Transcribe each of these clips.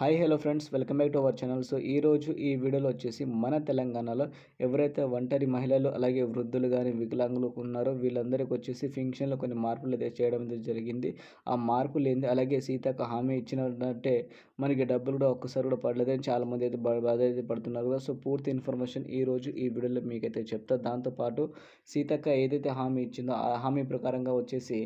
Hi hello friends. Welcome back to our channel. So ఈరోజు ఈ వీడియోలో వచ్చేసి మన తెలంగాణలో ఎవరైతే ఒంటరి మహిళలు అలాగే వృద్ధులు కానీ వికలాంగులు ఉన్నారో వీళ్ళందరికీ వచ్చేసి ఫింక్షన్లో కొన్ని మార్పులు అయితే చేయడం అయితే జరిగింది. ఆ మార్పులు ఏంది అలాగే సీతకు హామీ ఇచ్చినట్టే మనకి డబ్బులు కూడా ఒక్కసారి కూడా పడలేదని చాలామంది అయితే బాధ అయితే పడుతున్నారు కదా. సో పూర్తి ఇన్ఫర్మేషన్ ఈ రోజు ఈ వీడియోలో మీకైతే చెప్తా. దాంతోపాటు సీతక్క ఏదైతే హామీ ఇచ్చిందో ఆ హామీ ప్రకారంగా వచ్చేసి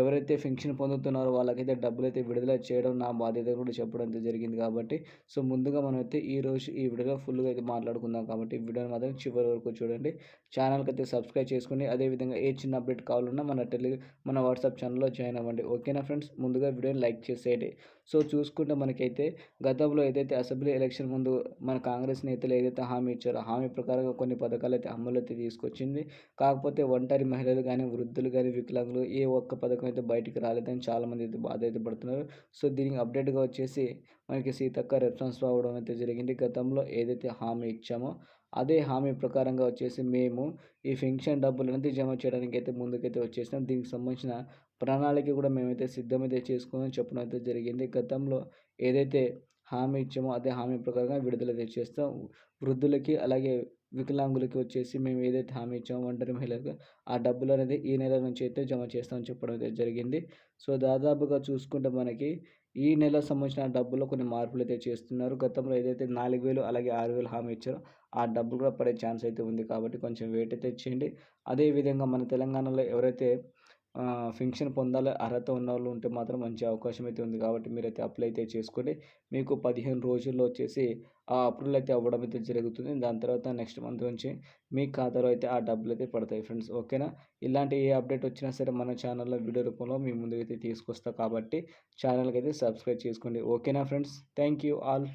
ఎవరైతే పెన్షన్ పొందుతున్నారో వాళ్ళకైతే డబ్బులు అయితే విడుదల చేయడం నా బాధ్యత కూడా చెప్పడం జరిగింది కాబట్టి సో ముందుగా మనం అయితే ఈ రోజు ఈ వీడియోలో ఫుల్గా అయితే మాట్లాడుకుందాం కాబట్టి వీడియోని మాత్రం చివరి వరకు చూడండి. ఛానల్కి అయితే సబ్స్క్రైబ్ చేసుకోండి. అదేవిధంగా ఏ చిన్న అప్డేట్ కావాలన్నా మన టెలి మన వాట్సాప్ ఛానల్లో జాయిన్ అవ్వండి. ఓకేనా ఫ్రెండ్స్? ముందుగా వీడియోని లైక్ చేసేయండి. సో చూసుకుంటే మనకైతే గతంలో ఏదైతే అసెంబ్లీ ఎలక్షన్ ముందు మన కాంగ్రెస్ నేతలు ఏదైతే హామీ ఇచ్చారో హామీ ప్రకారంగా కొన్ని పథకాలు అయితే అమలు అయితే తీసుకొచ్చింది. కాకపోతే ఒంటరి మహిళలు కానీ వృద్ధులు కానీ వికలాంగులు ఏ ఒక్క పథకం అయితే బయటికి రాలేదని చాలామంది అయితే బాధ అయితే పడుతున్నారు. సో దీనికి అప్డేట్గా వచ్చేసి మనకి సీతక్క రెస్పాన్స్ అవ్వడం అయితే జరిగింది. గతంలో ఏదైతే హామీ ఇచ్చామో అదే హామీ ప్రకారంగా వచ్చేసి మేము ఈ పెన్షన్ డబ్బులు అనేది జమ చేయడానికి అయితే ముందుకైతే వచ్చేసినాం. దీనికి సంబంధించిన ప్రణాళిక కూడా మేమైతే సిద్ధమైతే చేసుకుని చెప్పడం అయితే జరిగింది. గతంలో ఏదైతే హామీ ఇచ్చామో అదే హామీ ప్రకారంగా విడుదల చేస్తాం. వృద్ధులకి అలాగే వికలాంగులకి వచ్చేసి మేము ఏదైతే హామీ ఇచ్చామో ఒంటరి మహిళలకు ఆ డబ్బులు అనేది ఈ నెల నుంచి అయితే జమ చేస్తామని చెప్పడం అయితే జరిగింది. సో దాదాపుగా చూసుకుంటే మనకి ఈ నెల సంబంధించిన డబ్బులో కొన్ని మార్పులు అయితే చేస్తున్నారు. గతంలో ఏదైతే నాలుగు వేలు అలాగే ఆరు వేలు హామీ ఇచ్చారో ఆ డబ్బులు కూడా పడే ఛాన్స్ అయితే ఉంది కాబట్టి కొంచెం వెయిట్ అయితే చేయండి. అదేవిధంగా మన తెలంగాణలో ఎవరైతే పెన్షన్ పొందాలి అర్హత ఉన్న వాళ్ళు ఉంటే మాత్రం మంచి అవకాశం అయితే ఉంది కాబట్టి మీరైతే అప్లై అయితే చేసుకోండి మీకు పదిహేను రోజుల్లో వచ్చేసి ఆ అప్రూవల్ అయితే అవ్వడం అయితే జరుగుతుంది. దాని తర్వాత నెక్స్ట్ మంత్ నుంచి మీ ఖాతాలో అయితే ఆ డబ్బులు అయితే పడతాయి ఫ్రెండ్స్ ఓకేనా ఇలాంటి ఏ అప్డేట్ వచ్చినా సరే మన ఛానల్లో వీడియో రూపంలో మీ ముందుకైతే తీసుకొస్తా కాబట్టి ఛానల్కి అయితే సబ్స్క్రైబ్ చేసుకోండి. ఓకేనా ఫ్రెండ్స్ థ్యాంక్ యూ ఆల్